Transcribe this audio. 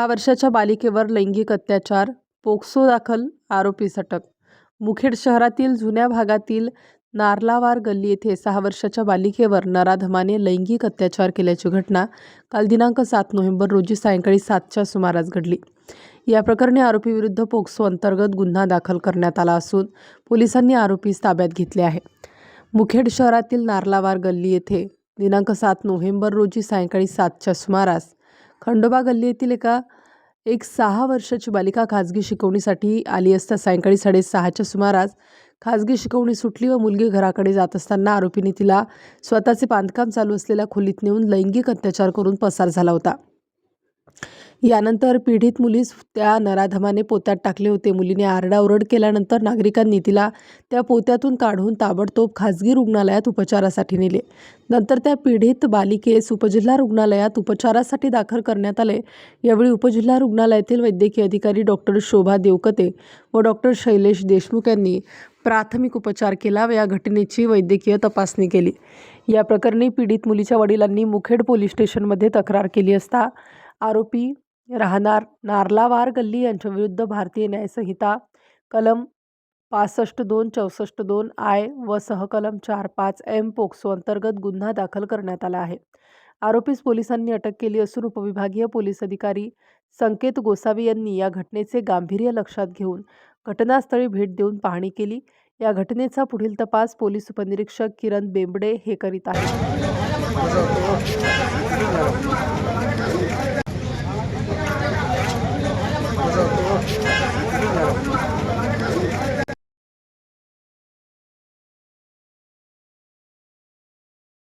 सहा वर्षाच्या बालिकेवर लैंगिक अत्याचार पोक्सो दाखल आरोपीस अटक मुखेड शहरातील जुन्या भागातील नारलावार गल्ली येथे सहा वर्षाच्या बालिकेवर नराधमाने लैंगिक अत्याचार केल्याची घटना काल दिनांक सात नोव्हेंबर रोजी सायंकाळी सातच्या सुमारास घडली. या प्रकरणी आरोपीविरुद्ध पोक्सो अंतर्गत गुन्हा दाखल करण्यात आला असून पोलिसांनी आरोपीस ताब्यात घेतले आहे. मुखेड शहरातील नारलावार गल्ली येथे दिनांक सात नोव्हेंबर रोजी सायंकाळी सातच्या सुमारास खंडोबा गल्ली येथील एका एक सहा वर्षाची बालिका खाजगी शिकवणीसाठी आली असता सायंकाळी साडेसहाच्या सुमारास खाजगी शिकवणी सुटली व मुलगी घराकडे जात असताना आरोपीने तिला स्वतःचे बांधकाम चालू असलेल्या खोलीत नेऊन लैंगिक अत्याचार करून पसार झाला होता. यानंतर पीडित मुलीस त्या नराधमाने पोत्यात टाकले होते. मुलीने आरडाओरड केल्यानंतर नागरिकांनी तिला त्या पोत्यातून काढून ताबडतोब खाजगी रुग्णालयात उपचारासाठी नेले. नंतर त्या पीडित बालिकेस उपजिल्हा रुग्णालयात उपचारासाठी दाखल करण्यात आले. यावेळी उपजिल्हा रुग्णालयातील वैद्यकीय अधिकारी डॉक्टर शोभा देवकते व डॉक्टर शैलेश देशमुख यांनी प्राथमिक उपचार केला व या घटनेची वैद्यकीय तपासणी केली. या प्रकरणी पीडित मुलीच्या वडिलांनी मुखेड पोलीस स्टेशनमध्ये तक्रार केली असता आरोपी राहणार. नार्लावार गल्ली यांच्याविरुद्ध भारतीय न्यायसंहिता कलम पासष्ट दोन चौसष्ट दोन आय व सहकलम चार पाच एम पोक्सो अंतर्गत गुन्हा दाखल करण्यात आला आहे. आरोपीस पोलिसांनी अटक केली असून उपविभागीय पोलीस अधिकारी संकेत गोसावी यांनी या घटनेचे गांभीर्य लक्षात घेऊन घटनास्थळी भेट देऊन पाहणी केली. या घटनेचा पुढील तपास पोलीस उपनिरीक्षक किरण बेंबडे हे करीत आहेत.